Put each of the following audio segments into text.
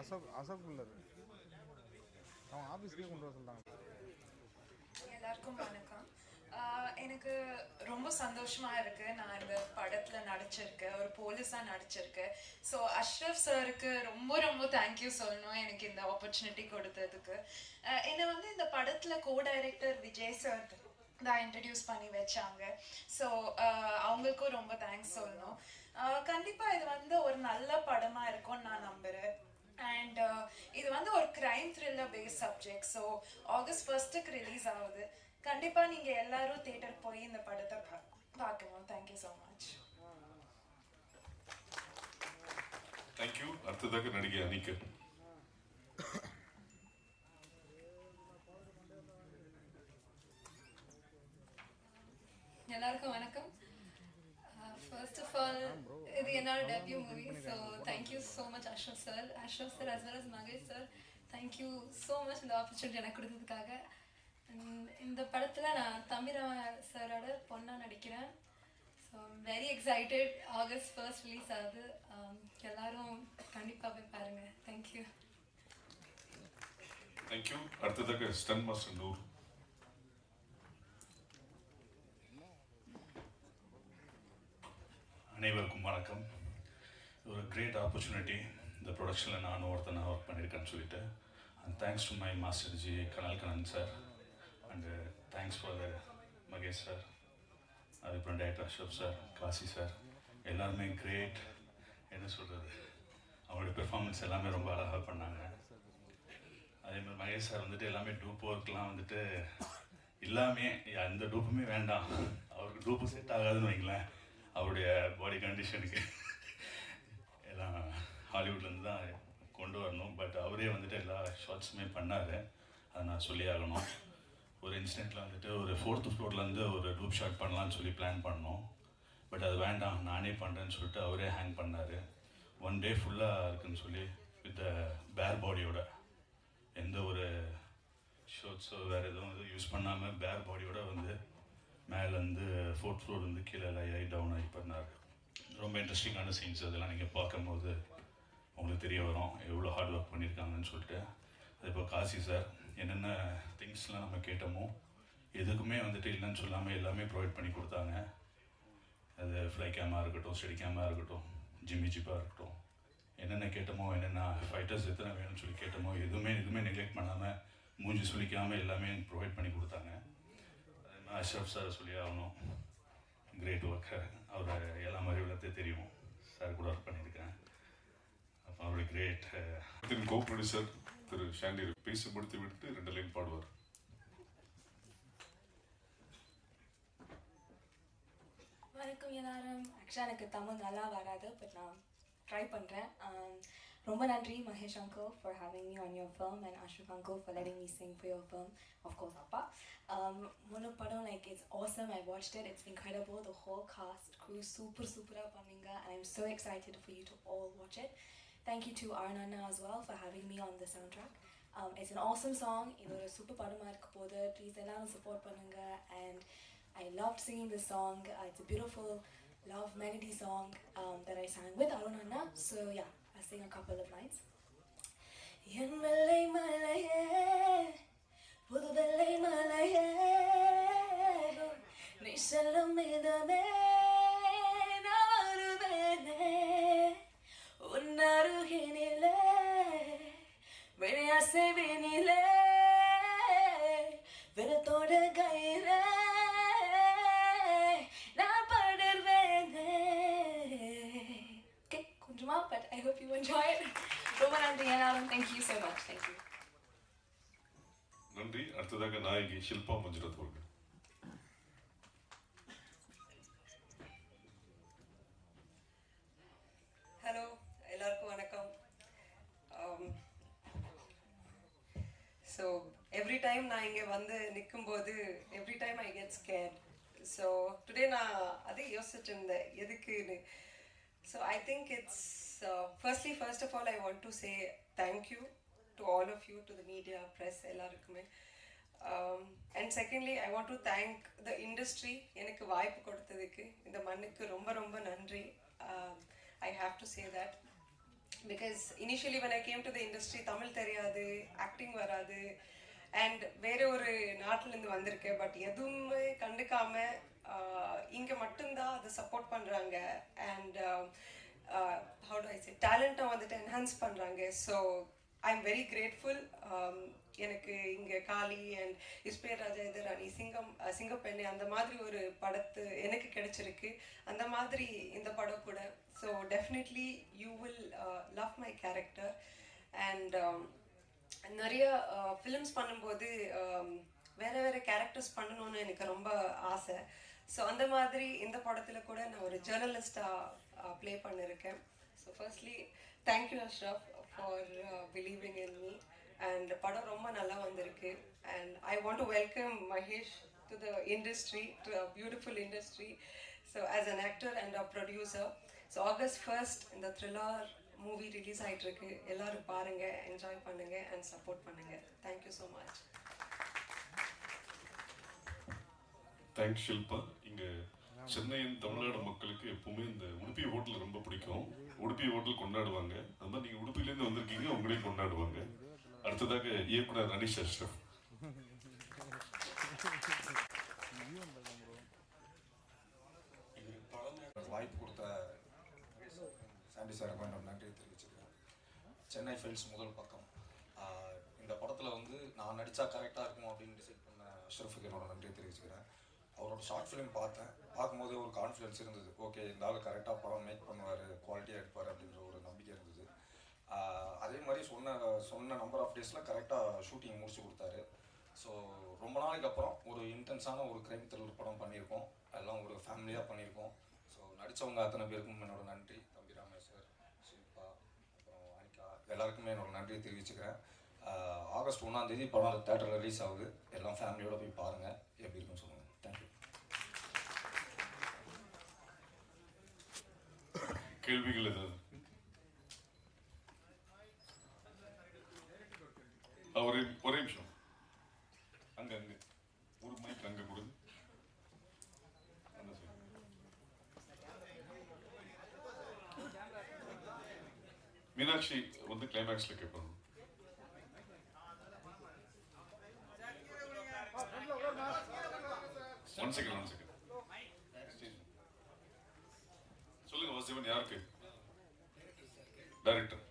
Ashok Ashok pillar அவன் ஆஃபீஸ்க்கே கொண்டு வர சொல்லிட்டாங்க எல்லாருக்கும் வணக்கம். ஆஹ் எனக்கு ரொம்ப சந்தோஷமா இருக்கு. நான் இந்த படத்துல நடிச்சிருக்கேன். ஒரு போலீஸா நடிச்சிருக்கேன். ஸோ அஷ்ரஃப் சாருக்கு ரொம்ப ரொம்ப தேங்க்யூ சொல்லணும் எனக்கு இந்த ஆப்பர்ச்சுனிட்டி கொடுத்ததுக்கு. என்னை வந்து இந்த படத்துல கோ டைரக்டர் விஜய் சார் தான் இன்ட்ரடியூஸ் பண்ணி வச்சாங்க. ஸோ அவங்களுக்கும் ரொம்ப தேங்க்ஸ் சொல்லணும். கண்டிப்பா இது வந்து ஒரு நல்ல படமா இருக்கும்னு நான் நம்புறேன். அண்ட் இது வந்து ஒரு crime thriller base subject so August ஃபர்ஸ்ட்டுக்கு release ஆகுது. கண்டிப்பா நீங்க எல்லாரும் தியேட்டர் போய் இந்த படத்தை பா- பார்க்கணும். தேங்க்யூ ஸோ மச் தேங்க்யூ அடுத்ததாக நடிகை அனிகா. எல்லாருக்கும் வணக்கம். ஃபர்ஸ்ட் ஆஃப் ஆல் இது என்னோட debut movie so thank you so much Ashraf sir Ashraf sir as well as Mahesh sir thank you so much இந்த ஆப்பர்ச்சுனிட்டி எனக்கு கொடுத்ததுக்காக. இந்த படத்தில் நான் தம்பிராம சாரோட பொண்ணாக நடிக்கிறேன். So very excited August first release ஆகுது. Um, எல்லாரும் கண்டிப்பாக போய் பாருங்கள் தேங்க்யூ தேங்க்யூ அடுத்ததாக ஸ்டன் மாஸ்டர் நூர். அனைவருக்கும் வணக்கம். ஒரு கிரேட் ஆப்பர்ச்சுனிட்டி இந்த ப்ரொடக்ஷனில் நானும் ஒருத்தனை ஒர்க் பண்ணியிருக்கேன்னு சொல்லிட்டு. And thanks to my master ji Kanal Kannan sir and thanks for the Mahesh sir அதுக்கப்புறம் டேரக்டர் அஷோப் சார் காசி சார் எல்லாருமே கிரேட் என்ன சொல்கிறது அவங்களுடைய பெர்ஃபார்மன்ஸ் எல்லாமே ரொம்ப அழகாக பண்ணாங்க. அதே மாதிரி மகேஷ் சார் வந்துட்டு எல்லாமே டூப் ஒர்க்லாம் வந்துட்டு எல்லாமே எந்த டூப்புமே வேண்டாம். அவருக்கு டூப்பு செட் ஆகாதுன்னு வைங்களேன். அவருடைய பாடி கண்டிஷனுக்கு எல்லாம் ஹாலிவுட்லேருந்து தான் கொண்டு வரணும். பட் அவரே வந்துட்டு எல்லா ஷார்ட்ஸுமே பண்ணார். அதை நான் சொல்லி ஆகணும். ஒரு இன்சிடெண்ட்டில் வந்துட்டு ஒரு ஃபோர்த்து ஃப்ளோர்லேருந்து ஒரு டூப் ஷாட் பண்ணலான்னு சொல்லி பிளான் பண்ணோம். பட் அது வேண்டாம் நானே பண்ணுறேன்னு சொல்லிட்டு அவரே ஹேங் பண்ணார். ஒன் டே ஃபுல்லாக இருக்குன்னு சொல்லி வித் பேர் பாடியோட எந்த ஒரு ஷர்ட்ஸோ வேறு எதுவும் யூஸ் பண்ணாமல் பேர் பாடியோட வந்து மேலேருந்து ஃபோர்த் ஃப்ளோர் வந்து கீழே ஆகி டவுன் ஆகி பண்ணார். ரொம்ப இன்ட்ரெஸ்டிங்கான சீன்ஸ் அதெல்லாம் நீங்கள் பார்க்கும்போது உங்களுக்கு தெரிய வரும். எவ்வளோ ஹார்ட் ஒர்க் பண்ணியிருக்காங்கன்னு சொல்லிட்டு. அது இப்போ காசி சார் என்னென்ன திங்ஸ்லாம் நம்ம கேட்டோமோ எதுக்குமே வந்துட்டு இல்லைன்னு சொல்லாமல் எல்லாமே ப்ரொவைட் பண்ணி கொடுத்தாங்க. அது ஃப்ளை கேமாக இருக்கட்டும் ஸ்டெடி கேமாக இருக்கட்டும் ஜிம்மி ஜிப்பாக இருக்கட்டும். என்னென்ன கேட்டோமோ என்னென்ன ஃபைட்டர்ஸ் எத்தனை வேணும்னு சொல்லி கேட்டோமோ எதுவுமே எதுவுமே நெக்லெக்ட் பண்ணாமல் மூஞ்சி சுளிக்காமல் எல்லாமே ப்ரொவைட் பண்ணி கொடுத்தாங்க. அஷ்ரஃப் சார் சொல்லி ஆகணும் கிரேட் ஒர்க்கர் அவர் எல்லா மாதிரி விளத்தே தெரியும். சார் கூட ஒர்க் பண்ணியிருக்கேன். அப்போ அவருடைய கிரேட் திரு கோ ப்ரொடியூசர் திரு ஷாண்டி பேசி முடித்து விட்டு ரெண்டு லைன் பாடுவார். வணக்கம் எல்லாரும். ஆக்சுவலாக எனக்கு தமிழ் நல்லா வராது பட் நான் ட்ரை பண்ணுறேன் ரொம்ப நன்றி Mahesh uncle for having me on your film and Ashraf uncle for letting me sing for your film of course அப்பா முழு படம் like it's awesome I watched it it's incredible the whole cast crew super சூப்பராக பண்ணீங்க and I'm so excited for you to all watch it Thank you to Arnanna as well for having me on the soundtrack. Um, it's an awesome song. இது ஒரு super படமாக இருக்க போது please எல்லாரும் support பண்ணுங்க and I love singing this song. Uh, it's a beautiful love melody song um, that I sang with Arunanna. So yeah, I'll sing a couple of lines. என் வெள்ளை மலையே புது வெள்ளை மலையே நீ செல்லும் இதமே நான் வருவேனே உன் அருகினிலே விளையாசைவினிலே விரத்தோட கையிலே என்ஜாய் ரொம்ப நன்றி எல்லாரும் தேங்க்யூ ஸோ மச் தேங்க்யூ நன்றி அடுத்ததாக நாயகி ஷில்பா மஞ்சுரத் அவர்கள் ஹலோ எல்லாருக்கும் வணக்கம் ஸோ எவ்ரி டைம் நான் இங்கே வந்து நிற்கும்போது every time I get scared so today நான் அதே யோசிச்சுட்டு இருந்தேன் எதுக்குன்னு so I think it's firstly first of all I want to say thank you to all of you to the media press எல்லாருக்குமே. And secondly I want to thank the industry எனக்கு வாய்ப்பு கொடுத்ததுக்கு இந்த மண்ணுக்கு ரொம்ப ரொம்ப நன்றி. I have to say that because initially when I came to the industry Tamil தெரியாது ஆக்டிங் வராது. அண்ட் வேற ஒரு நாட்டிலேருந்து வந்திருக்கேன் பட் எதுவுமே கண்டுக்காம இங்கே இங்க மட்டும்தான் அதை சப்போர்ட் பண்றாங்க. And how do I say டேலண்ட்டை வந்துட்டு என்ஹான்ஸ் பண்ணுறாங்க so I am very grateful எனக்கு இங்கே காளி அண்ட் இஸ்பேர் ராஜா இது ராணி சிங்கம் சிங்கப்பெண்ணே அந்த மாதிரி ஒரு படத்து எனக்கு கிடைச்சிருக்கு. அந்த மாதிரி இந்த படம் கூட. So definitely you will love my character and நிறைய uh, ஃபிலிம்ஸ் பண்ணும்போது வேறு வேற கேரக்டர்ஸ் பண்ணணும்னு எனக்கு ரொம்ப ஆசை. ஸோ அந்த மாதிரி இந்த படத்தில் கூட நான் ஒரு ஜேர்னலிஸ்டாக ப்ளே பண்ணியிருக்கேன் so firstly thank you Ashraf for believing in me and படம் ரொம்ப நல்லா வந்திருக்கு. And I want to welcome Mahesh to the industry to a beautiful industry so as an actor and a producer so August first இந்த thriller movie release ஆகிட்டுருக்கு எல்லோரும் எல்லாரும் பாருங்க enjoy பண்ணுங்க அண்ட் சப்போர்ட் பண்ணுங்க. Thank you so much thanks Shilpa எங்கள் சென்னையின் தமிழ்நாடு மக்களுக்கு எப்பவுமே இந்த உடுப்பி ஹோட்டல் ரொம்ப பிடிக்கும். உடுப்பி ஹோட்டல் கொண்டாடுவாங்க. அது மாதிரி நீங்க உடுப்பிலேருந்து வந்திருக்கீங்க உங்களையும் கொண்டாடுவாங்க. அடுத்ததாக இயக்குனர் அனிஷ் அஷ்ரஃப் படம் வாய்ப்பு கொடுத்த சாண்டி சாருக்கு என்னோட நன்றியை தெரிவிச்சுக்கிறேன். சென்னை ஃபைல்ஸ் முதல் பக்கம். இந்த படத்தில் வந்து நான் நடித்தா கரெக்டாக இருக்கும் அப்படின்னு டிசைட் பண்ண அஷ்ரஃபுக்கு என்னோட நன்றியை தெரிவிச்சுக்கிறேன். அவரோட ஷார்ட் ஃபிலிம் பார்த்தேன். பார்க்கும்போது ஒரு கான்ஃபிடன்ஸ் இருந்தது. ஓகே இந்த ஆள் கரெக்டாக படம் மேக் பண்ணுவார் குவாலிட்டியாக எடுப்பார் அப்படின்ற ஒரு நம்பிக்கை இருந்தது. அதே மாதிரி சொன்ன சொன்ன நம்பர் ஆஃப் டேஸில் கரெக்டாக ஷூட்டிங் முடிச்சு கொடுத்தாரு. ஸோ ரொம்ப நாளைக்கு அப்புறம் ஒரு இன்டென்ஸான ஒரு கிரைம் த்ரில்லர் படம் பண்ணியிருக்கோம். எல்லாம் ஒரு ஃபேமிலியாக பண்ணியிருக்கோம். ஸோ நடித்தவங்க அத்தனை பேருக்கும் என்னோட நன்றி. தம்பி ராமேஸ்வர் ஷில்பா அப்புறம் அனிகா எல்லாருக்குமே என்னோட நன்றியை தெரிவிச்சுக்கிறேன். ஆகஸ்ட் ஒன்றாம் தேதி படம் தேட்டரில் ரிலீஸ் ஆகுது. எல்லாம் ஃபேமிலியோட போய் பாருங்கள் எப்படி இருக்குன்னு சொல்லுங்கள் தேங்க்யூ கேள்விகள் ஏதாவது ஆ, ஒரே ஒரே நிமிஷம். அங்க அங்க. ஒரு மைக் அங்க கொடுங்க மீனாட்சி வந்து கிளைமேக்ஸ்ல கேட்பாங்க ஒன் செகண்ட் ஒன் செகண்ட் சொல்லுங்க வசிவன் யாருக்கு? டைரக்டர்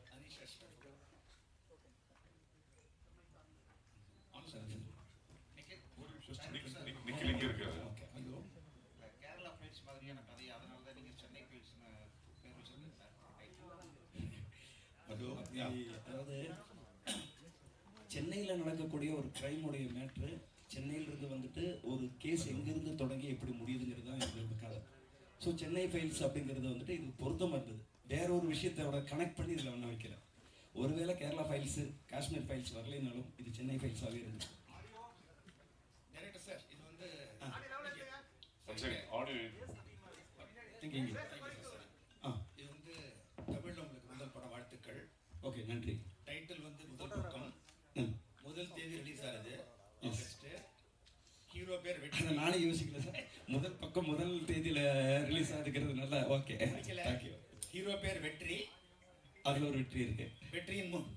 நிக்கில் இங்க இருக்காரு கேரளா ஃபைல்ஸ் மாதிரியான கதை அதனால தான் நீங்கள் சென்னை ஃபைல்ஸ்னு பேர் வச்சிருக்கீங்க சார் அதாவது சென்னையில் நடக்கக்கூடிய ஒரு கிரைமுடைய மேட்ரு சென்னையிலிருந்து வந்துட்டு ஒரு கேஸ் எங்கேருந்து தொடங்கி எப்படி முடியுதுங்கிறது தான் எங்களுக்கு கதை. ஸோ சென்னை ஃபைல்ஸ் அப்படிங்கிறது வந்துட்டு இது பொருத்தமாக இருந்தது வேற ஒரு விஷயத்தோட கனெக்ட் பண்ணி இதில் ஒன்றும் வைக்கிறேன் ஒருவேளை கேரளா ஃபைல்ஸு காஷ்மீர் ஃபைல்ஸ் வரலைனாலும் இது சென்னை ஃபைல்ஸாகவே இருந்துச்சு டைரக்டர் சார் இது வந்து ஆ. இது வந்து தமிழில் உங்களுக்கு முதல் படம் வாழ்த்துக்கள் ஓகே நன்றி டைட்டில் வந்து முதல் பக்கம் முதல் தேதி ரிலீஸ் ஆகுது ஹீரோ பேர் வெற்றி நானே யோசிக்கல சார். முதல் பக்கம் முதல் தேதியில் ரிலீஸ் ஆகுதுங்கிறது நல்லா ஓகே தேங்க்யூ ஹீரோ பேர் வெற்றி. அதில் ஒரு வெற்றி இருக்கு. வெற்றியின் முன்.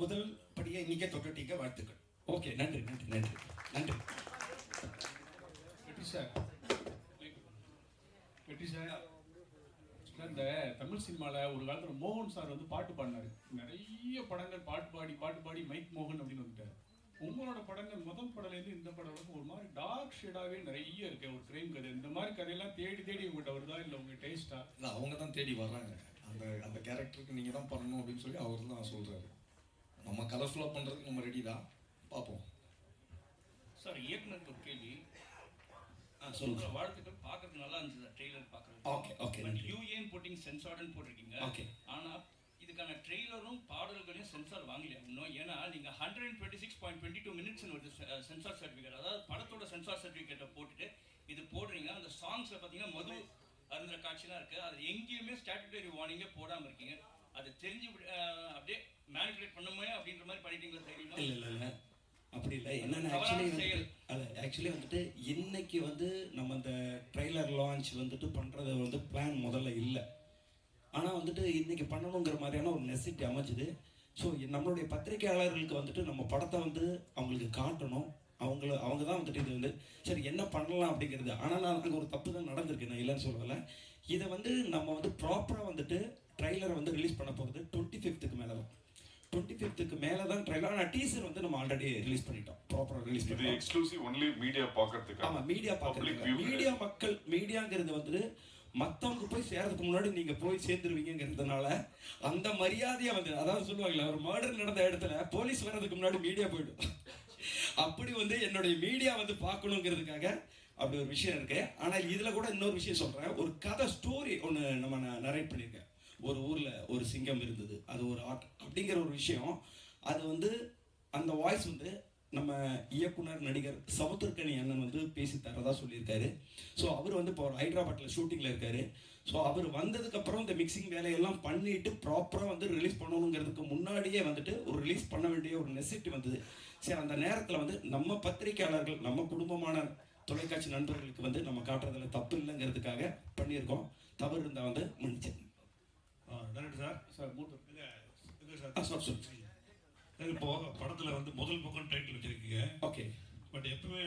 முதல் படியை இன்னைக்கே தொட்டுட்டீங்க வாழ்த்துக்கள். ஓகே நன்றி நன்றி நன்றி நன்றி. வெற்றி சார். வெற்றி சார். இந்த தமிழ் சினிமாவில் ஒரு காலத்தில் மோகன் சார் வந்து பாட்டு பாடினாரு. நிறைய படங்கள் பாட்டு பாடி பாட்டு பாடி மைக் மோகன் அப்படின்னு வந்துட்டார். உங்களோட படங்கள் முதல் படம்லேருந்து இந்த படம் வரைக்கும் ஒரு மாதிரி டார்க் ஷேடாகவே நிறைய இருக்கு. ஒரு கிரைம் கதை. இந்த மாதிரி கதையெல்லாம் தேடி தேடி உங்கள்கிட்ட வருதா? இல்லை உங்க டேஸ்டா இல்லை அவங்க தான் தேடி வர்றாங்க. அந்த அந்த கேரக்டருக்கு நீங்கள் தான் பண்ணணும் அப்படின்னு சொல்லி அவர் தான் சொல்கிறாரு நம்ம கலர்ஃபுல்லாக பண்ணுறதுக்கு நம்ம ரெடி தான். பார்ப்போம் சார் இயக்குனருக்கு ஒரு கேள்வி. உங்களோட வாழ்த்துக்கள் பார்க்கறது நல்லா இருந்துச்சு ட்ரெய்லர் பார்க்கறது ஓகே ஓகே பட் நன்றி. யூ ஏன் போட்டிங் சென்சார்டுன்னு போட்டிருக்கீங்க? ஓகே ஆனா இதுக்கான ட்ரெய்லரும் பாடல்களையும் சென்சார் வாங்கலையா? இன்னும் ஏன்னா நீங்க hundred and twenty six point twenty two minutes வருது சென்சார் சர்டிஃபிகேட் அதாவது படத்தோட சென்சார் சர்டிஃபிகேட்டை போட்டுட்டு இது போடுறீங்க அந்த சாங்ஸ்ல பாத்தீங்கன்னா மது அருந்துற காட்சிலாம் இருக்கு. அது எங்கேயுமே ஸ்டாட்டுட்டரி வார்னிங்கே போடாம இருக்கீங்க. அது தெரிஞ்சு அப்படியே மேனிபுலேட் பண்ணுமே அப்படின்ற மாதிரி பண்ணிட்டீங்களா தெரியுமா இல்லை இல்லை அப்படி இல்லை. என்னென்ன ஆக்சுவலி. அது ஆக்சுவலி வந்துட்டு இன்னைக்கு வந்து நம்ம இந்த ட்ரெய்லர் லான்ச் வந்துட்டு பண்ணுறது வந்து பிளான் முதல்ல இல்லை. ஆனால் வந்துட்டு இன்னைக்கு பண்ணணுங்கிற மாதிரியான ஒரு நெசிட்டி அமைஞ்சுது. ஸோ நம்மளுடைய பத்திரிகையாளர்களுக்கு வந்துட்டு நம்ம படத்தை வந்து அவங்களுக்கு காட்டணும். அவங்கள அவங்க தான் வந்துட்டு இது வந்து சரி என்ன பண்ணலாம் அப்படிங்கிறது. ஆனால் நான் அங்கே ஒரு தப்பு தான் நடந்திருக்கு நான் இல்லைன்னு சொல்லலை. இதை வந்து நம்ம வந்து ப்ராப்பராக வந்துட்டு ட்ரைலரை வந்து ரிலீஸ் பண்ண போகிறது டுவெண்ட்டி ஃபிஃப்த்துக்கு மேலே தான் டுவெண்ட்டி ஃபிஃப்த்துக்கு மேலே தான் ட்ரைலர் ஆனால் டீசர் வந்து நம்ம ஆல்ரெடி ரிலீஸ் பண்ணிட்டோம். ப்ராப்பராக ரிலீஸ் பண்ணிட்டோம். எக்ஸ்க்ளூசிவ் ஒன்லி மீடியா பார்க்கறதுக்கு ஆமா மீடியா view மீடியா மக்கள் மீடியாங்கிறது வந்து மற்றவங்க போய் சேர்றதுக்கு முன்னாடி நீங்கள் போய் சேர்ந்துருவீங்கிறதுனால அந்த மரியாதையை வந்து அதாவது சொல்லுவாங்களே ஒரு மர்டர் நடந்த இடத்துல போலீஸ் வர்றதுக்கு முன்னாடி மீடியா போயிடும். அப்படி வந்து என்னுடைய மீடியா வந்து பார்க்கணுங்கிறதுக்காக அப்படி ஒரு விஷயம் இருக்கு. ஆனால் இதில் கூட இன்னொரு விஷயம் சொல்கிறேன் ஒரு கதை ஸ்டோரி ஒன்று நம்ம நரேட் பண்ணியிருக்கேன். ஒரு ஊரில் ஒரு சிங்கம் இருந்தது. அது ஒரு ஆர்ட் அப்படிங்கிற ஒரு விஷயம். அது வந்து அந்த வாய்ஸ் வந்து நம்ம இயக்குனர் நடிகர் சமுத்திரக்கனி அண்ணன் வந்து பேசி தரதா சொல்லியிருக்காரு. ஸோ அவர் வந்து இப்போ ஹைதராபாத்தில் ஷூட்டிங்கில் இருக்காரு. ஸோ அவர் வந்ததுக்கப்புறம் இந்த மிக்சிங் வேலையெல்லாம் பண்ணிட்டு ப்ராப்பராக வந்து ரிலீஸ் பண்ணணுங்கிறதுக்கு முன்னாடியே வந்துட்டு ஒரு ரிலீஸ் பண்ண வேண்டிய ஒரு நெசிட்டி வந்தது. சரி அந்த நேரத்தில் வந்து நம்ம பத்திரிக்கையாளர்கள் நம்ம குடும்பமான தொலைக்காட்சி நண்பர்களுக்கு வந்து நம்ம காட்டுறதுல தப்பு இல்லைங்கிறதுக்காக பண்ணியிருக்கோம். தவறு இருந்தால் வந்து director sir. Sir sir. Sir இப்போ படத்தில் வந்து முதல் புக்குன்னு டைட்டில் வச்சிருக்கீங்க. ஓகே பட் எப்பவுமே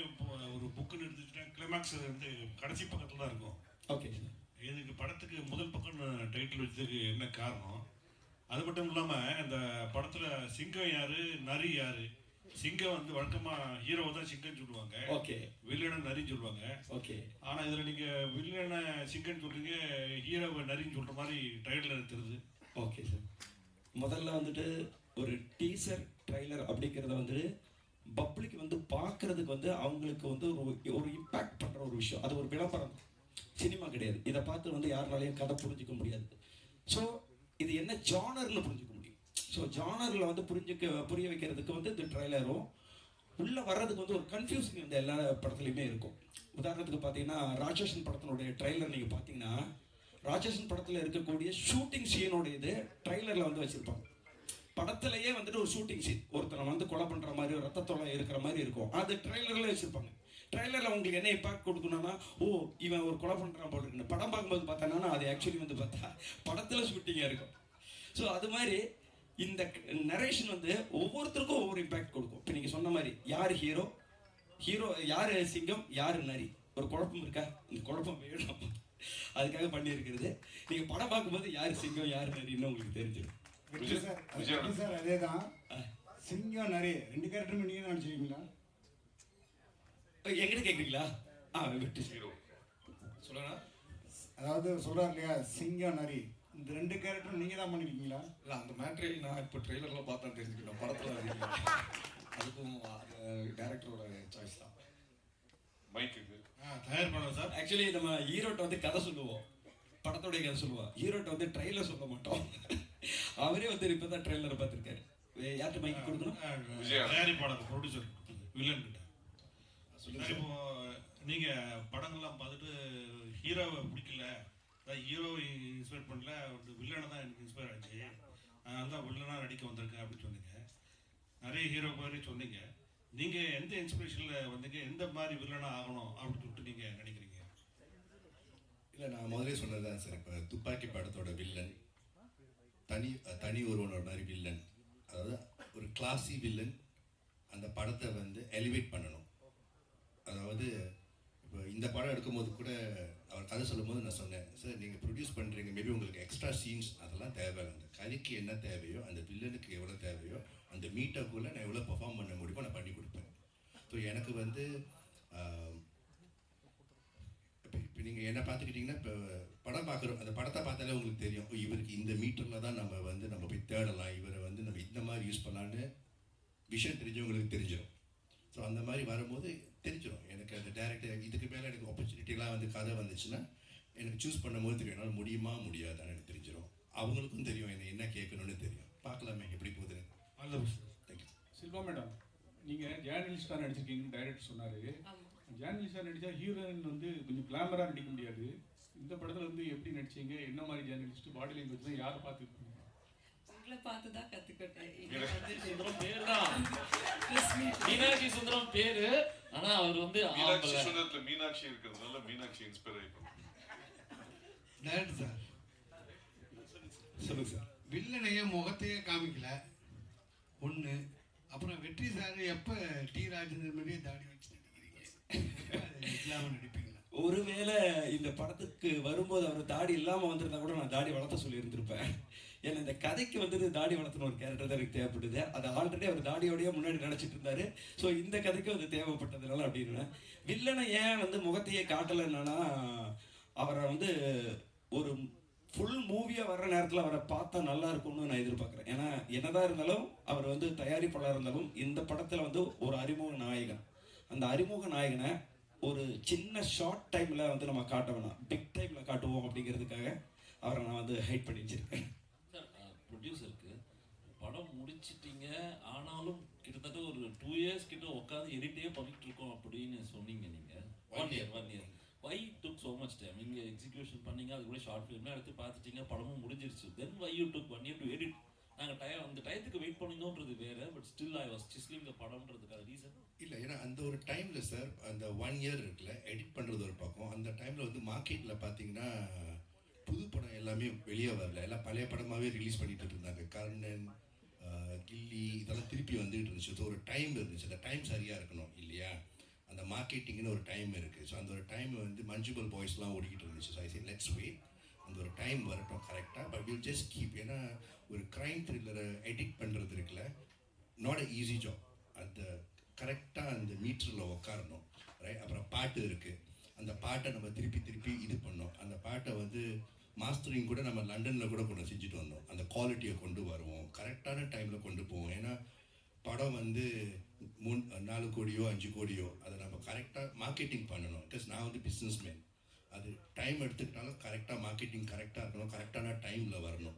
ஒரு புக்குன்னு எடுத்துக்கிட்டா கிளைமேக்ஸ் வந்து கடைசி பக்கத்தில் தான் இருக்கும். ஓகே இதுக்கு படத்துக்கு முதல் பக்கம்னு டைட்டில் வச்சதுக்கு என்ன காரணம்? அது மட்டும் இல்லாமல் இந்த படத்தில் சிங்கம் யாரு? நரி யாரு? சிங்கம் வந்து வழக்கமாக ஹீரோவை தான் சிங்கம்னு சொல்லுவாங்க. ஓகே வில்லனை நரின்னு சொல்லுவாங்க. ஓகே ஆனால் இதில் நீங்கள் வில்லனை சிங்கம்னு சொல்றீங்க ஹீரோவை நரின்னு சொல்கிற மாதிரி டைட்டில் தெரியுது ஓகே சார் முதல்ல வந்துட்டு ஒரு டீசர் ட்ரைலர் அப்படிங்கிறத வந்து பப்ளிக் வந்து பார்க்கறதுக்கு வந்து அவங்களுக்கு வந்து ஒரு ஒரு இம்பேக்ட் பண்ணுற ஒரு விஷயம். அது ஒரு விளம்பரம். சினிமா கிடையாது. இதை பார்த்து வந்து யாருனாலையும் கதை புரிஞ்சுக்க முடியாது. ஸோ இது என்ன ஜானரில் புரிஞ்சுக்க முடியும்? ஸோ ஜானரில் வந்து புரிஞ்சுக்க புரிய வைக்கிறதுக்கு வந்து இந்த ட்ரைலரும் உள்ளே வர்றதுக்கு வந்து ஒரு கன்ஃபியூசிங் வந்து எல்லா படத்துலையுமே இருக்கும். உதாரணத்துக்கு பார்த்தீங்கன்னா ராட்சசன் படத்தினுடைய ட்ரைலர் நீங்கள் பார்த்தீங்கன்னா ராட்சசன் படத்தில் இருக்கக்கூடிய ஷூட்டிங் சீனோட இது ட்ரைலரில் வந்து வச்சுருப்பாங்க. படத்திலேயே வந்துட்டு ஒரு ஷூட்டிங் சீன் ஒருத்தனை வந்து கொலை பண்ற மாதிரி ஒரு ரத்தத்தொலை இருக்கிற மாதிரி இருக்கும். அது ட்ரைலர்ல வச்சிருப்பாங்க. ட்ரெய்லரில் உங்களுக்கு என்ன இம்பாக்ட் கொடுக்கணும்னா ஓ இவன் ஒரு கொலை பண்ணுறான் போல இருக்குன்னு. படம் பார்க்கும்போது பார்த்தானா அது ஆக்சுவலி வந்து பார்த்தா படத்தில் ஷூட்டிங்காக இருக்கும். ஸோ அது மாதிரி இந்த நரேஷன் வந்து ஒவ்வொருத்தருக்கும் ஒவ்வொரு இம்பாக்ட் கொடுக்கும். இப்போ நீங்கள் சொன்ன மாதிரி யார் ஹீரோ ஹீரோ யார் சிங்கம்? யார் நரி? ஒரு குழப்பம் இருக்கா? இந்த குழப்பம் வேணும். அதுக்காக பண்ணியிருக்கிறது. நீங்கள் படம் பார்க்கும்போது யார் சிங்கம் யார் நரின்னு உங்களுக்கு தெரிஞ்சிடும். விஜய் சார் அதே தான் சிங்கம் நிறைய. ரெண்டு கேரக்டருமே நீங்கள் தான் நடிச்சிருக்கீங்களா? எங்கிட்ட கேக்குறீங்களா? ஆ வெற்றி ஹீரோ சொல்லுங்க அதாவது சொல்கிறார் இல்லையா சிங்கம் நரி. இந்த ரெண்டு கேரக்டரும் நீங்கள் தான் பண்ணிருக்கீங்களா? இல்லை அந்த மேட்ரை நான் இப்போ ட்ரெய்லரில் பார்த்தா தெரிஞ்சுக்கிட்டோம் படத்தில். அதுக்கும் அது டேரக்டரோட சாய்ஸ் தான். மைக் தயார் பண்ணுவோம் சார். ஆக்சுவலி நம்ம ஹீரோட்ட வந்து கதை சொல்லுவோம். படத்தோடைய கதை சொல்லுவோம். ஹீரோட்ட வந்து ட்ரெய்லர் சொல்ல மாட்டோம். அவரே வந்து இப்போ தான் ட்ரெய்லரை பார்த்துருக்காரு. யார்கிட்ட மைக் கொடுக்கணும். தயாரிப்பாளர் ப்ரொடியூசர் வில்லன் கிட்ட. இப்போ நீங்க படங்கள்லாம் பார்த்துட்டு ஹீரோவை பிடிக்கல. அதான் ஹீரோ இன்ஸ்பயர் பண்ணல வில்லனை தான் எனக்கு இன்ஸ்பயர் ஆச்சு. அதனால தான் வில்லனாக நடிக்க வந்திருக்கேன் அப்படின்னு சொன்னீங்க. நிறைய ஹீரோ மாதிரி சொன்னீங்க. நீங்க எந்த இன்ஸ்பிரேஷன்ல வந்தீங்க? எந்த மாதிரி வில்லனா ஆகணும் அப்படின்னு சொல்லிட்டு நீங்க நினைக்கிறீங்க? இல்லை நான் முதலே சொன்னது தான் சார். இப்போ துப்பாக்கி படத்தோட வில்லன் தனி தனி ஒருவனோட மாதிரி வில்லன் அதாவது ஒரு கிளாசி வில்லன் அந்த படத்தை வந்து எலிவேட் பண்ணணும். அதாவது இப்போ இந்த படம் எடுக்கும்போது கூட அவர் கதை சொல்லும்போது நான் சொன்னேன் சார் நீங்கள் ப்ரொடியூஸ் பண்ணுறீங்க மேபி உங்களுக்கு எக்ஸ்ட்ரா சீன்ஸ் அதெல்லாம் தேவை. அந்த கதைக்கு என்ன தேவையோ அந்த வில்லனுக்கு எவ்வளோ தேவையோ அந்த மீட்டப்புக்குள்ளே நான் எவ்வளோ பெர்ஃபார்ம் பண்ண முடியுமோ நான் பண்ணி கொடுப்பேன். ஸோ எனக்கு வந்து நீங்கள் என்ன பார்த்துக்கிட்டிங்கன்னா இப்போ படம் பார்க்குறோம் அந்த படத்தை பார்த்தாலே உங்களுக்கு தெரியும் இவருக்கு இந்த மீட்டரில் தான் நம்ம வந்து நம்ம போய் தேடலாம் இவரை வந்து நம்ம இந்த மாதிரி யூஸ் பண்ணலான்னு விஷயம் தெரிஞ்சவங்களுக்கு தெரிஞ்சிடும் ஸோ அந்த மாதிரி வரும்போது தெரிஞ்சிடும் எனக்கு அந்த டேரக்டர் இதுக்கு மேலே எனக்கு ஆப்பர்ச்சுனிட்டிலாம் வந்து கதை வந்துச்சுன்னா எனக்கு சூஸ் பண்ணும்போது தெரியும் என்னால் முடியுமா முடியாதான்னு எனக்கு தெரிஞ்சிடும் அவங்களுக்கும் தெரியும் என்ன என்ன கேட்கணும்னு தெரியும். பார்க்கலாமே எப்படி போகுதுன்னு. All the best thank you Shilpa madam நீங்க ஜேர்னலிஸ்டா நடிச்சிருக்கீங்கன்னு டைரக்டர் சொன்னாரு. ஜேர்னலிஸ்டா நடிச்சா ஹீரோயின் வந்து கொஞ்சம் கிளாமரா நடிக்க முடியாது. இந்த படத்துல வந்து எப்படி நடிச்சீங்க? என்ன மாதிரி ஜேர்னலிஸ்ட் பாடி லாங்குவேஜ் தான் யாரை பார்த்து உங்களை பார்த்து தான் கற்றுக்கிட்டேன் சுந்தரம் பேரு தான் மீனாட்சி சுந்தரம் பேரு. ஆனா அவர் வந்து மீனாட்சி. சுந்தரத்துல மீனாட்சி இருக்கிறதுனால மீனாட்சி இன்ஸ்பயர் ஆயிப்போம் டேரக்டர் சார் வில்லனையே முகத்தையே காமிக்கல. ஒன்று அப்புறம் வெற்றி சார் எப்போ டி ராஜேந்திரன் மாதிரியே தாடி ஒருவேளை இந்த படத்துக்கு வரும்போது அவர் தாடி இல்லாமல் வந்திருந்தா கூட நான் தாடி வளர்த்த சொல்லியிருந்திருப்பேன். ஏன்னா இந்த கதைக்கு வந்து தாடி வளர்த்துன ஒரு கேரக்டர் தான் எனக்கு தேவைப்படுது. அது ஆல்ரெடி அவர் தாடியோடய முன்னாடி நடிச்சிட்டு இருந்தாரு. ஸோ இந்த கதைக்கும் அது தேவைப்பட்டதுனால அப்படின்னு வில்லனை ஏன் வந்து முகத்தையே காட்டலைன்னா அவரை வந்து ஒரு ஃபுல் மூவியாக வர்ற நேரத்தில் அவரை பார்த்தா நல்லா இருக்கும்னு நான் எதிர்பார்க்குறேன். ஏன்னா என்னதான் இருந்தாலும் அவர் வந்து தயாரிப்பாளர் இருந்தாலும் இந்த படத்தில் வந்து ஒரு அறிமுக நாயகன். அந்த அறிமுக நாயகனை ஒரு சின்ன ஷார்ட் டைமில் வந்து நம்ம காட்ட வேணாம் பிக் டைமில் காட்டுவோம் அப்படிங்கிறதுக்காக அவரை நான் வந்து ஹைட் பண்ணி வச்சிருக்கேன். சார் ப்ரொடியூசருக்கு படம் முடிச்சிட்டீங்க. ஆனாலும் கிட்டத்தட்ட ஒரு டூ இயர்ஸ் கிட்ட உட்காந்து எடிட்டே பண்ணிட்டு இருக்கோம் அப்படின்னு சொன்னீங்க நீங்க. One year one year why took so much time நீங்க எக்ஸிகியூஷன் பண்ணீங்க அது கூட ஷார்ட் ஃபிலிம்லாம் எடுத்து பார்த்துட்டீங்க படமும் முடிஞ்சிருச்சு. Then why you took one year to edit நாங்கள் டயம் அந்த டயத்துக்கு வெயிட் பண்ணணுன்றது வேற but still I was sizzling படம்ன்றதுக்கான reason இல்லை ஏன்னா அந்த ஒரு டைமில் சார் அந்த ஒன் இயர் இருக்குல்ல எடிட் பண்ணுறது ஒரு பக்கம். அந்த டைமில் வந்து மார்க்கெட்டில் பார்த்தீங்கன்னா புது படம் எல்லாமே வெளியே வரல. எல்லாம் பழைய படமாகவே ரிலீஸ் பண்ணிட்டு இருந்தாங்க. கர்ணன் கில்லி இதெல்லாம் திருப்பி வந்துகிட்டு இருந்துச்சு. ஸோ ஒரு டைம் இருந்துச்சு. அந்த டைம் சரியாக இருக்கணும் இல்லையா? அந்த மார்க்கெட்டிங்னு ஒரு டைம் இருக்குது ஸோ அந்த ஒரு டைம் வந்து மஞ்சுபல் பாய்ஸ்லாம் ஓடிக்கிட்டு இருந்துச்சு. So I say let's wait அந்த ஒரு டைம் வரட்டும் கரெக்டாக பட் வில் ஜஸ்ட் கீப் ஏன்னா ஒரு க்ரைம் த்ரில்லரை எடிட் பண்ணுறது இருக்குல்ல நாட் அ ஈஸி ஜாப் அந்த கரெக்டாக அந்த மீட்டரில் உட்காரணும் ரைட் அப்புறம் பாட்டு இருக்குது அந்த பாட்டை நம்ம திருப்பி திருப்பி இது பண்ணோம் அந்த பாட்டை வந்து மாஸ்டரிங் கூட நம்ம லண்டனில் கூட கொண்டு செஞ்சுட்டு வந்தோம். அந்த குவாலிட்டியை கொண்டு வருவோம். கரெக்டான டைமில் கொண்டு போவோம். ஏன்னா படம் வந்து மூணு நாலு கோடியோ அஞ்சு கோடியோ அதை நம்ம கரெக்டாக மார்க்கெட்டிங் பண்ணணும். பிகாஸ் நான் வந்து பிஸ்னஸ் மேன் அது டைம் எடுத்துக்கிட்டாலும் கரெக்டாக மார்க்கெட்டிங் கரெக்டாக இருக்கணும் கரெக்டான டைமில் வரணும்.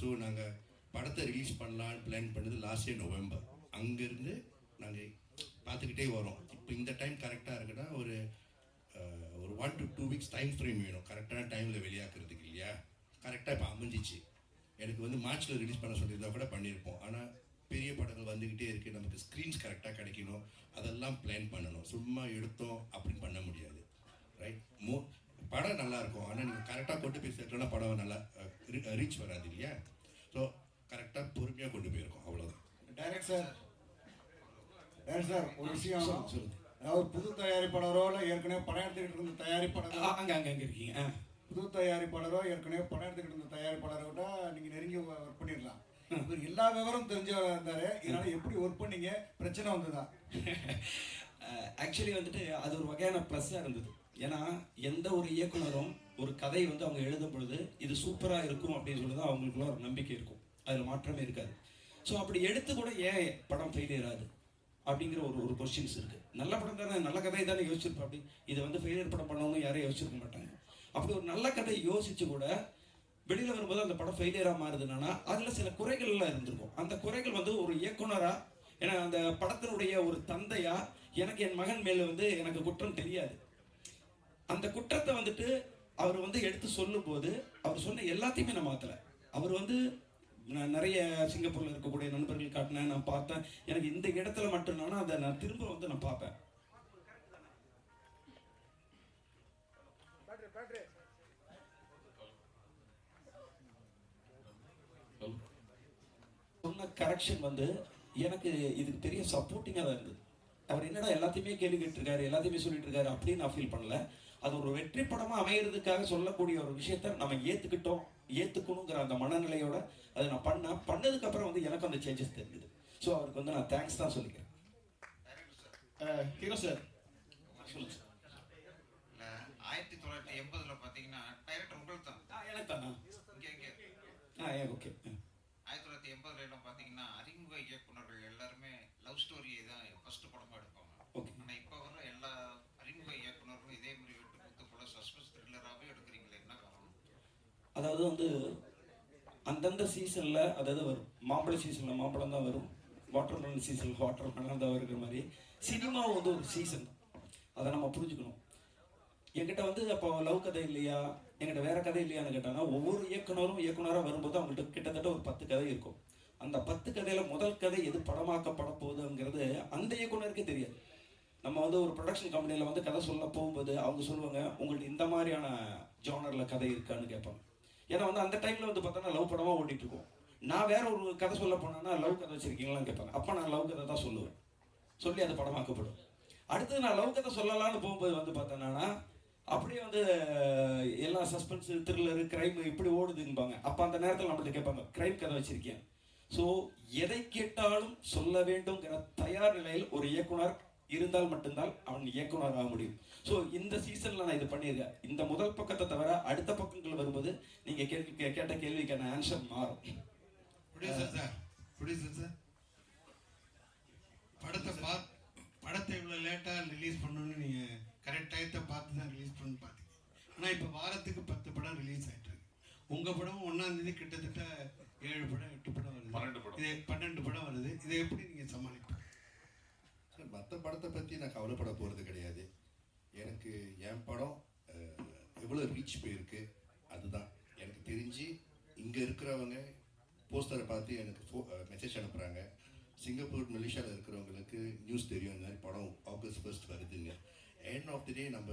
ஸோ நாங்கள் படத்தை ரிலீஸ் பண்ணலான்னு பிளான் பண்ணது லாஸ்ட் இயர் நவம்பர் அங்கேருந்து நாங்கள் பார்த்துக்கிட்டே வரோம். இப்போ இந்த டைம் கரெக்டாக இருக்குன்னா ஒரு ஒரு one to two weeks time frame வேணும். கரெக்டான டைமில் வெளியாக்குறதுக்கு இல்லையா? கரெக்டாக இப்போ அமைஞ்சிச்சு. எனக்கு வந்து மார்ச்சில் ரிலீஸ் பண்ண சொல்லியிருந்தா கூட பண்ணியிருப்போம். ஆனால் பெரிய படங்கள் வந்துக்கிட்டே இருக்குது நமக்கு ஸ்க்ரீன்ஸ் கரெக்டாக கிடைக்கணும். அதெல்லாம் பிளான் பண்ணணும். சும்மா எடுத்தோம் அப்படின்னு பண்ண முடியாது. ரைட் மோ படம் நல்லா இருக்கும் ஆனால் நீங்கள் கரெக்டாக கொண்டு போய் சேர்க்கலன்னா படம் நல்லா ரீச் வராது இல்லையா? ஸோ கரெக்டாக பொறுமையாக கொண்டு போயிருக்கோம். அவ்வளோதான் டைரக்ட் சார் டைரக்ட் சார் ஒரு விஷயம். அதாவது புது தயாரிப்பாளரோ இல்லை ஏற்கனவே படம் எடுத்துக்கிட்டு இருந்த தயாரிப்பாளரோ அங்க அங்க அங்க இருக்கீங்க. புது தயாரிப்பாளரோ ஏற்கனவே படம் எடுத்துக்கிட்டு இருந்த தயாரிப்பாளரை விட நீங்கள் நெருங்கி ஒர்க் பண்ணிடலாம். இவர் எல்லா விவரம் தெரிஞ்சவராக இருந்தாரு. இதனால எப்படி ஒர்க் பண்ணீங்க? பிரச்சனை வந்ததா? ஆக்சுவலி வந்துட்டு அது ஒரு வகையான ப்ளஸ்ஸாக இருந்தது. ஏன்னா எந்த ஒரு இயக்குனரும் ஒரு கதை வந்து அவங்க எழுதும் பொழுது இது சூப்பராக இருக்கும் அப்படின்னு சொல்லி தான் அவங்களுக்குள்ள ஒரு நம்பிக்கை இருக்கும். அதில் மாற்றமே இருக்காது. ஸோ அப்படி எடுத்து கூட ஏன் படம் ஃபெயிலியர் ஆகுது அப்படிங்கிற ஒரு ஒரு கொஸ்டின்ஸ் இருக்குது நல்ல படம் தானே நல்ல கதை தானே யோசிச்சிருப்போம் அப்படி. இதை வந்து ஃபெயிலியர் படம் பண்ணணும்னு யாரும் யோசிச்சிருக்க மாட்டாங்க. அப்படி ஒரு நல்ல கதை யோசிச்சு கூட வெளியில் வரும்போது அந்த படம் ஃபெயிலியராக மாறுதுன்னா அதில் சில குறைகள்லாம் இருந்திருக்கும். அந்த குறைகள் வந்து ஒரு இயக்குனராக ஏன்னா அந்த படத்தினுடைய ஒரு தந்தையாக எனக்கு என் மகன் மேலே வந்து எனக்கு குற்றம் தெரியாது. அந்த குற்றத்தை வந்துட்டு அவர் வந்து எடுத்து சொல்லும்போது அவர் சொன்ன எல்லாத்தையுமே நான் மாத்தல. அவர் வந்து நான் நிறைய சிங்கப்பூர்ல இருக்கக்கூடிய நண்பர்கள் காட்டினேன் நான் பார்த்தேன். எனக்கு இந்த இடத்துல மட்டும்தானா அதை நான் திரும்ப வந்து நான் பார்ப்பேன். சொன்ன கரெக்ஷன் வந்து எனக்கு இதுக்கு பெரிய சப்போர்ட்டிங்காக தான் இருந்தது. அவர் என்னடா எல்லாத்தையுமே கேள்வி கேட்டிருக்காரு எல்லாத்தையுமே சொல்லிட்டு இருக்காரு அப்படின்னு நான் ஃபீல் பண்ணல. அது ஒரு வெற்றி படமா அமையிறதுக்காக சொல்லக்கூடிய ஒரு விஷயத்த நம்ம ஏத்துக்கிட்டோம் ஏத்துக்கணுங்கிற அந்த மனநிலையோட அதை நான் பண்ணேன் பண்ணதுக்கு அப்புறம் வந்து எனக்கு அந்த சேஞ்சஸ் தெரிஞ்சுது. ஸோ அவருக்கு வந்து நான் தேங்க்ஸ் தான் சொல்லிக்கிறேன். Hero sir. சொல்லுங்க சார். இல்லை ஆயிரத்தி தொள்ளாயிரத்தி எண்பதில் பார்த்தீங்கன்னா டைரக்டர் உங்களுக்கு தான் எனக்கு தானா இங்கே ஓகே ஆயிரத்தி தொள்ளாயிரத்தி எண்பதுல எல்லாம் பார்த்தீங்கன்னா அறிமுக இயக்குனர்கள் எல்லாருமே லவ் ஸ்டோரியை தான் ஃபர்ஸ்ட் படமாக எடுப்பாங்க. ஆனால் இப்போ வர எல்லா அறிமுக இயக்குனர்களும் இதே மாதிரி வெட்டு குத்து போல சஸ்பென்ஸ் த்ரில்லராகவே எடுக்கிறீங்களே என்ன காரணம் அதாவது வந்து அந்தந்த சீசனில் அதாவது வரும். மாம்பழ சீசனில் மாம்பழம் தான் வரும். வாட்டர் மெலன் சீசனில் வாட்டர் மெலன் தான் இருக்கிற மாதிரி. சினிமா வந்து ஒரு சீசன் அதை நம்ம புரிஞ்சுக்கணும். என்கிட்ட வந்து அப்போ லவ் கதை இல்லையா? என்கிட்ட வேற கதை இல்லையான்னு கேட்டாங்க ஒவ்வொரு இயக்குனரும் இயக்குனராக வரும்போது அவங்கள்ட்ட கிட்டத்தட்ட ஒரு பத்து கதை இருக்கும். அந்த பத்து கதையில முதல் கதை எது படமாக்கப்பட போகுதுங்கிறது அந்த இயக்குனருக்கே தெரியாது. நம்ம வந்து ஒரு ப்ரொடக்ஷன் கம்பெனியில் வந்து கதை சொல்ல போகும்போது அவங்க சொல்லுவாங்க உங்கள்ட்ட இந்த மாதிரியான ஜானரில் கதை இருக்கான்னு கேட்பாங்க. ஏன்னா வந்து அந்த டைமில் வந்து பார்த்தோன்னா லவ் படமாக ஓடிட்டு இருக்கோம் நான் வேற ஒரு கதை சொல்ல போனேன்னா லவ் கதை வச்சிருக்கீங்களான்னு கேட்பாங்க. அப்போ நான் லவ் கதை தான் சொல்லுவேன். சொல்லி அது படமாக்கப்படும் அடுத்து நான் லவ் கதை சொல்லலாம்னு போகும்போது வந்து பார்த்தேன்னா அப்படியே வந்து எல்லா சஸ்பென்ஸ் த்ரில்லரு கிரைம் இப்படி ஓடுதும்பாங்க அப்போ அந்த நேரத்தில் நம்மள்ட்ட கேட்பாங்க கிரைம் கதை வச்சிருக்கேன் ஸோ எதை கேட்டாலும் சொல்ல வேண்டும்ங்கிற தயார் நிலையில் ஒரு இயக்குனர் இருந்தால் மட்டும்தான் அவன் இயக்குனர் ஆக முடியும். ஸோ இந்த சீசனில் நான் இது பண்ணியிருக்கேன். இந்த முதல் பக்கத்தை தவிர அடுத்த பக்கங்கள் வரும்போது நீங்கள் கேள்வி கே- கேட்ட கேள்விக்கான ஆன்சர் மாறும். படத்தை பார்த்து படத்தை இவ்வளோ லேட்டாக ரிலீஸ் பண்ணணும்னு நீங்கள் கரெக்ட் டயத்தை பார்த்து தான் ரிலீஸ் பண்ணி பார்த்தீங்க ஆனால் இப்போ வாரத்துக்கு பத்து படம் ரிலீஸ் ஆகிட்டு இருக்கு. உங்கள் படம் ஒன்றாந்தேதி கிட்டத்தட்ட ஏழு படம் எட்டு படம் வருது. பன்னெண்டு படம். இது பன்னெண்டு படம் வருது. இதை எப்படி நீங்கள் சமாளிப்பீங்க? சார் மற்ற படத்தை பற்றி நான் கவலைப்பட போகிறது கிடையாது. எனக்கு என் படம் எவ்வளோ ரீச் போயிருக்கு அதுதான். எனக்கு தெரிஞ்சு இங்கே இருக்கிறவங்க போஸ்டரை பார்த்து எனக்கு ஃபோ மெசேஜ் அனுப்புகிறாங்க சிங்கப்பூர் மலேசியாவில் இருக்கிறவங்களுக்கு நியூஸ் தெரியும். இந்த மாதிரி படம் ஆகஸ்ட் ஃபர்ஸ்ட் வருதுங்க. எண்ட் ஆஃப் தி டே நம்ம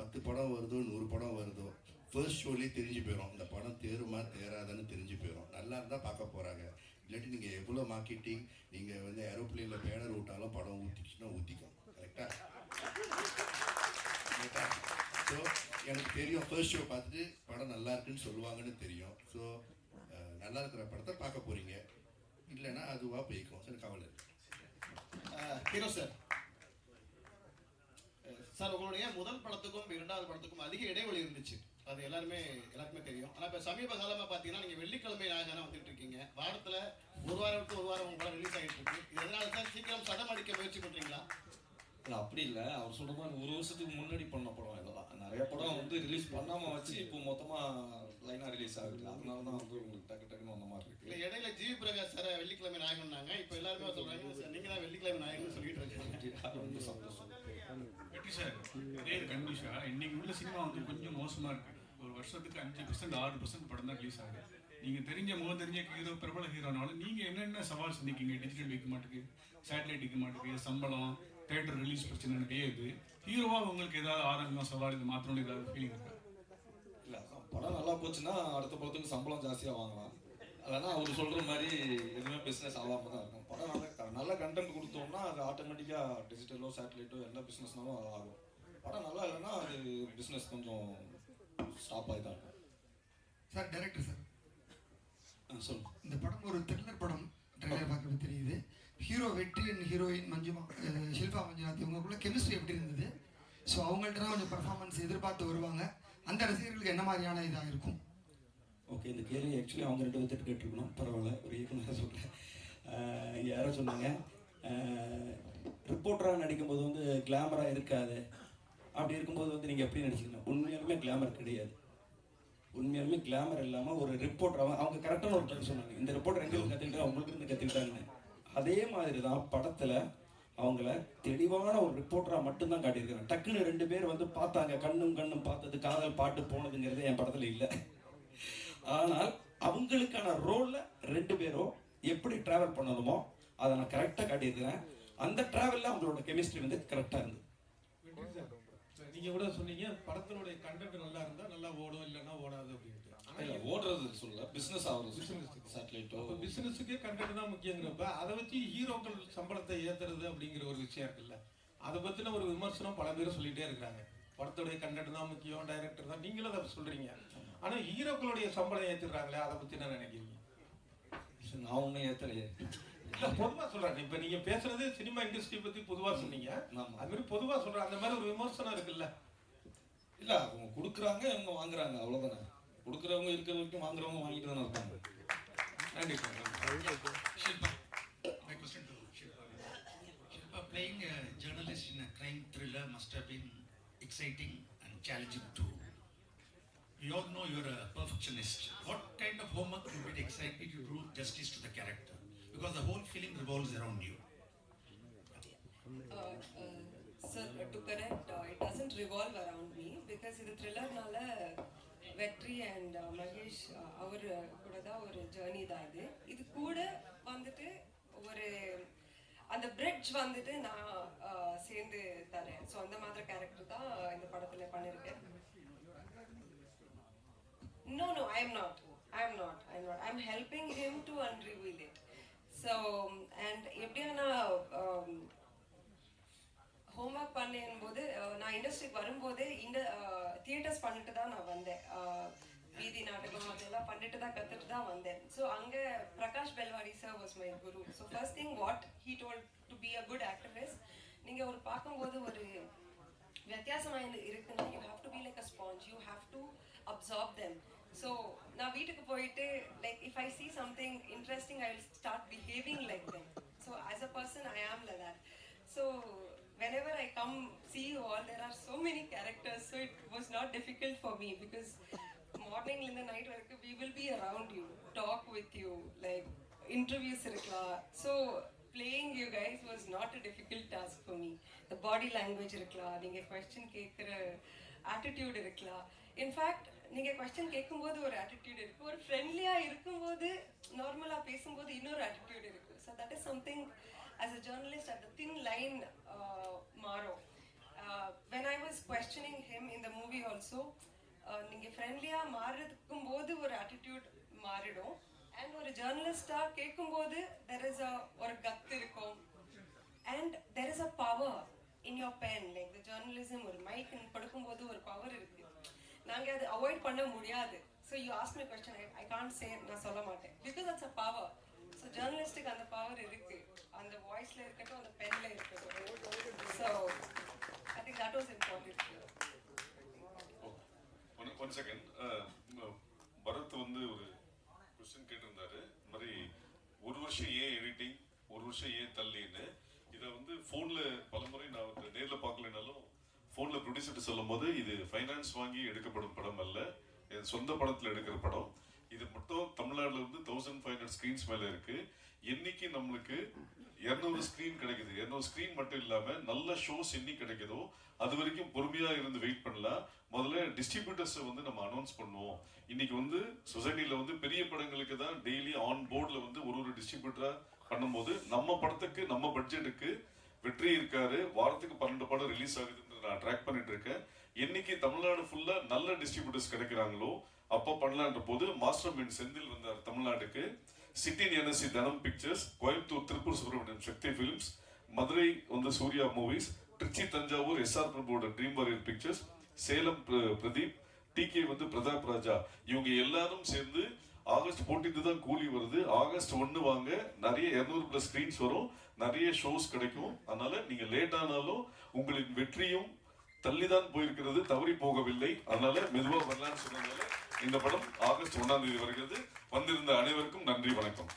பத்து படம் வருதோ நூறு படம் வருதோ ஃபர்ஸ்ட் ஷோலேயே தெரிஞ்சு போயிடும் இந்த படம் தேருமா தேராதான்னு தெரிஞ்சு போயிடும் நல்லா இருந்தால் பார்க்க போகிறாங்க இல்லாட்டி நீங்கள் எவ்வளோ மார்க்கெட்டிங் நீங்கள் வந்து ஏரோப்ளேனில் பேனர் விட்டாலும் படம் ஊற்றிச்சுன்னா ஊற்றிக்கும் கரெக்டாக ஸோ எனக்கு தெரியும். ஃபர்ஸ்ட் ஷோ பார்த்துட்டு படம் நல்லா இருக்குன்னு சொல்லுவாங்கன்னு தெரியும். ஸோ நல்லா இருக்கிற படத்தை பார்க்க போகிறீங்க இல்லைன்னா அதுவாக போய்க்கும். சரி கவலை ஹீரோ சார். சார் உங்களுடைய முதல் படத்துக்கும் இரண்டாவது படத்துக்கும் அதிக இடைவெளி இருந்துச்சு. அது எல்லாருமே எல்லாருக்குமே தெரியும். ஆனால் இப்போ சமீப காலமாக பார்த்தீங்கன்னா நீங்கள் வெள்ளிக்கிழமை நாயகனா வந்துட்டு இருக்கீங்க. வாரத்தில் ஒரு வாரம் விட்டு ஒரு வாரம் உங்க படம் ரிலீஸ் ஆகிட்டு இருக்கு. இது எதனால சார்? சீக்கிரம் சடம் அடிக்க முயற்சி பண்ணுறீங்களா இல்லை அப்படி இல்லை. அவர் சொல்ற மாதிரி ஒரு வருஷத்துக்கு முன்னாடி பண்ண படம் இதெல்லாம். நிறைய படம் வந்து ரிலீஸ் பண்ணாம வச்சு இப்போ மொத்தமா லைனா ரிலீஸ் ஆகுது. அதனால தான் வந்து உங்களுக்கு டக்கு டக்குன்னு வந்த மாதிரி இல்லை இருக்கு இடையில ஜிவி பிரகாஷ் சார் வெள்ளிக்கிழமை நாயகன்னாங்க. இப்போ எல்லாருமே சொல்கிறாங்க சார் நீங்கள் தான் வெள்ளிக்கிழமை நாயகன் சொல்லிட்டு இருக்கீங்க. ரொம்ப சந்தோஷம். வெற்றி சார்? இதே கண்டிஷா? இன்னைக்கு உள்ள சினிமா வந்து கொஞ்சம் மோசமா இருக்கு. ஒரு வருஷத்துக்கு அஞ்சு பர்சன்ட் ஆறு பர்சன்ட் படம் தான் ரிலீஸ் ஆகுது. நீங்க தெரிஞ்ச முகம் தெரிஞ்ச ஹீரோ பிரபல ஹீரோனாலும் நீங்க என்னென்ன சவால் சந்திக்கீங்க? டிஜிட்டல் விற்க மாட்டுக்கு சேட்டலைட் விற்க மாட்டுக்கு சம்பளம் தேட்டர் ரிலீஸ் பிரச்சனை நிறைய இது. ஹீரோவா உங்களுக்கு ஏதாவது ஆரம்பம் சவால் இது மாத்திரம் ஏதாவது ஃபீலிங் இருக்கா? இல்லை படம் நல்லா போச்சுன்னா அடுத்த படத்துக்கு சம்பளம் ஜாஸ்தியாக வாங்கலாம். அதெல்லாம் அவர் சொல்கிற மாதிரி எதுவுமே பிஸ்னஸ் ஆகாம தான் இருக்கும். படம் நல்ல நல்ல கண்டென்ட் கொடுத்தோம்னா அது ஆட்டோமேட்டிக்காக டிஜிட்டலோ சேட்டலைட்டோ எல்லா பிஸ்னஸ்னாலும் அது ஆகும். படம் நல்லா இல்லைன்னா அது பிஸ்னஸ் கொஞ்சம் ஸ்டாப் ஆகி தான் இருக்கும் சார் டைரக்டர் சார் சொல்லுங்க இந்த படம் ஒரு த்ரில்லர் படம் ட்ரெய்லர் பார்க்கறது தெரியுது. ஹீரோ வெற்றி அண்ட் ஹீரோயின் மஞ்சுமா ஷில்பா மஞ்சுநாத் இவங்களுக்குள்ள கெமிஸ்ட்ரி எப்படி இருந்தது? ஸோ அவங்கள்ட்ட கொஞ்சம் பர்ஃபார்மன்ஸ் எதிர்பார்த்து வருவாங்க. அந்த ரசிகர்களுக்கு என்ன மாதிரியான இதாக இருக்கும்? ஓகே இந்த கேள்வி ஆக்சுவலி அவங்க ரெண்டு பேர்த்திட்டு கேட்டிருக்கணும். பரவாயில்ல ஒரு இயக்குனர் சொல்கிறேன் யாரோ சொன்னாங்க. ரிப்போர்ட்டராக நடிக்கும்போது வந்து கிளாமராக இருக்காது. அப்படி இருக்கும்போது வந்து நீங்கள் எப்படி நடிச்சிக்கணும் உண்மையாலுமே கிளாமர் கிடையாது. உண்மையாலுமே கிளாமர் இல்லாமல் ஒரு ரிப்போர்ட் அவங்க கரெக்டான ஒரு பதில் சொன்னாங்க. இந்த ரிப்போர்ட் ரெண்டு பேரும் கற்றுக்கிட்டா அவங்களுக்கு இருந்து கற்றுக்கிட்டாங்கன்னு அதே மாதிரி தான் படத்தில் அவங்கள தெளிவான ஒரு ரிப்போர்ட்டராக மட்டும்தான் காட்டியிருக்காங்க டக்குன்னு ரெண்டு பேர் வந்து பார்த்தாங்க. கண்ணும் கண்ணும் பார்த்தது காதல் பாட்டு போனதுங்கிறது என் படத்தில் இல்லை. ஆனால் அவங்களுக்கான ரோல்ல ரெண்டு பேரும் எப்படி டிராவல் பண்ணணுமோ அதை நான் கரெக்டாக காட்டியிருக்கிறேன். அந்த டிராவலில் அவங்களோட கெமிஸ்ட்ரி வந்து கரெக்டாக இருந்தது. நீங்க கூட சொன்னீங்க படத்தினுடைய கண்டென்ட் நல்லா இருந்தா நல்லா ஓடும் இல்லைன்னா ஓடாது அப்படின்ட்டு. இல்லை ஓடுறது சொல்ல பிஸ்னஸ் ஆகுறது சேட்டலைட்டோ அப்போ பிசினஸுக்கே கண்டென்ட் தான் முக்கியங்கிறப்ப அதை வச்சு ஹீரோக்கள் சம்பளத்தை ஏத்துறது அப்படிங்கிற ஒரு விஷயம் இருக்குல்ல. அதை பத்தின ஒரு விமர்சனம் பல பேர் சொல்லிட்டே இருக்காங்க படத்துடைய கண்டென்ட் தான் முக்கியம் டைரக்டர் தான். நீங்களும் அதை சொல்றீங்க. ஆனா ஹீரோக்களுடைய சம்பளம் ஏத்துறாங்களே அதை பத்தி என்ன நினைக்கிறீங்க? நான் ஒன்றும் ஏற்றலையே இல்ல பொதுவா சொல்றேன் இப்ப நீங்க பேசுறது சினிமா இண்டஸ்ட்ரி பத்தி பொதுவா சொன்னீங்க. அது மாதிரி பொதுவா சொல்றேன் அந்த மாதிரி ஒரு விமர்சனம் இருக்குல்ல இல்லை அவங்க கொடுக்குறாங்க அவங்க வாங்குறாங்க அவ்வளோதானே கொடுக்குறவங்க இருக்கிற வரைக்கும் வாங்குறவங்க வாங்கிட்டு தானே இருப்பாங்க நன்றி playing a journalist in a crime thriller must have been exciting and challenging too. We all know you're a perfectionist. What kind of homework you did exactly to do justice to the character? Because the whole film revolves around you. Sir to correct it doesn't revolve around me because இது த்ரில்லர்னால Vetri and Mahesh அவர் கூட தான் ஒரு journey தான் இது இது கூட வந்துட்டு ஒரு அந்த பிரிட்ஜ் வந்துட்டு நான் சேர்ந்து தரேன் ஸோ அந்த மாதிரி கேரக்டர் தான் இந்த படத்தில் பண்ணியிருக்கேன் no no I am not I am not I am not I am helping him to unravel it so and எப்படின்னா ஹோம்ஒர்க் um, பண்ணும் போது uh, நான் இண்டஸ்ட்ரிக்கு வரும்போதே இந்த uh, தியேட்டர்ஸ் பண்ணிட்டு தான் நான் வந்தேன். Uh, வீதி நாடகம் அதெல்லாம் பண்ணிட்டு தான் கற்றுட்டு தான் வந்தேன். ஸோ அங்கே Prakash Belawadi sir was my guru so first thing what he told to be a good activist நீங்கள் ஒரு பார்க்கும்போது ஒரு வித்தியாசமா இருக்குன்னா you have to be like a sponge you have to absorb them so நான் வீட்டுக்கு போயிட்டு Like if I see something interesting I will start behaving like them so as a person I am like that so whenever I come see you all, there are so many characters, so it was not difficult for me because morning in the night வரைக்கும் we will be around you, talk with you, like interviews இருக்கலாம். So playing you guys was not a difficult task for me. The body language இருக்கலாம், நீங்க question கேட்குற attitude இருக்கலாம். In Fact, நீங்க question கேட்கும்போது ஒரு attitude இருக்கு, ஒரு ஃப்ரெண்ட்லியா இருக்கும்போது நார்மலா பேசும்போது இன்னொரு ஆட்டிடியூட் இருக்கு. So that is something as a journalist at thin line uh, மாறும். When I was was him him movie also movie uh, நீங்க ஃப்ரெண்ட்லியா மாறுறதுக்கும் போது ஒரு ஆட்டிடியூட் மாறிடும். அண்ட் ஒரு ஜேர்னலிஸ்டா கேட்கும்போது தெர் இஸ் அ ஒரு கத்து இருக்கும். And there is a power in your pen like the journalism ஒரு மைக் கொடுக்கும்போது ஒரு பவர் இருக்கு. நாங்க அதை அவாய்ட் பண்ண முடியாது. So you ask my question I I can't say நான் சொல்ல மாட்டேன். Because it's a power so ஜேர்னலிஸ்ட்டுக்கு அந்த பவர் இருக்கு. அந்த வாய்ஸ்ல இருக்கட்டும் அந்த பென்ல இருக்கட்டும். So I think that was important one one second Bharath வந்து ஒரு கொஸ்டின் கேட்டிருந்தாரு. இந்த மாதிரி ஒரு வருஷம் ஏன் எடிட்டிங் ஒரு வருஷம் ஏன் தள்ளின்னு. இதை வந்து ஃபோனில் பலமுறை நான் வந்து நேரில் பார்க்கலனாலும் ஃபோனில் ப்ரொடியூசர்ட்டு சொல்லும் போது இது ஃபைனான்ஸ் வாங்கி எடுக்கப்படும் படம் அல்ல. என் சொந்த படத்தில் எடுக்கிற படம். இது மட்டும் தமிழ்நாட்டில் வந்து தௌசண்ட் ஃபைவ் ஹண்ட்ரட் ஸ்க்ரீன்ஸ் மேலே இருக்கு. என்னைக்கு நம்மளுக்கு இரநூறு ஸ்க்ரீன் கிடைக்குது? இரநூறு ஸ்க்ரீன் மட்டும் இல்லாமல் நல்ல ஷோஸ் என்னைக்கு கிடைக்குதோ அது வரைக்கும் பொறுமையாக இருந்து வெயிட் பண்ணலாம். முதல்ல டிஸ்ட்ரிபியூட்டர்ஸை வந்து நம்ம அனௌன்ஸ் பண்ணுவோம். இன்னைக்கு வந்து சொசைட்டியில் வந்து பெரிய படங்களுக்கு தான் டெய்லி ஆன் போர்டில் வந்து ஒரு ஒரு டிஸ்ட்ரிபியூட்டராக பண்ணும்போது நம்ம படத்துக்கு நம்ம பட்ஜெட்டுக்கு வெற்றி இருக்காரு வாரத்துக்கு பன்னெண்டு படம் ரிலீஸ் ஆகுதுன்னு நான் ட்ராக் பண்ணிட்டு இருக்கேன் என்னைக்கு தமிழ்நாடு ஃபுல்லா நல்ல டிஸ்ட்ரிபியூட்டர்ஸ் கிடைக்கிறாங்களோ அப்போ பண்ணலான்ற போது மாஸ்டர் மைண்ட் செந்தில் வந்தார் தமிழ்நாட்டுக்கு. சிட்டின் NSC Dhanam pictures Coimbatore Tiruppur Subramaniam Sakthi films Madurai வந்து Surya movies Trichy Thanjavur SR பிரபுவோட dream warrior pictures Salem Pradeep TK வந்து பிரதாப் ராஜா இவங்க எல்லாரும் சேர்ந்து ஆகஸ்ட் 14 தான் கூலி வருது. ஆகஸ்ட் ஒன்று வாங்க நிறைய இரநூறு பிளஸ் ஸ்க்ரீன்ஸ் வரும். நிறைய ஷோஸ் கிடைக்கும். அதனால நீங்க லேட் ஆனாலும் உங்களின் வெற்றியும் தள்ளிதான் போயிருக்கிறது தவறி போகவில்லை. அதனால மெதுவா வரலான்னு சொன்னதுனால இந்த படம் ஆகஸ்ட் ஒன்னாம் தேதி வருகிறது. வந்திருந்த அனைவருக்கும் நன்றி வணக்கம்.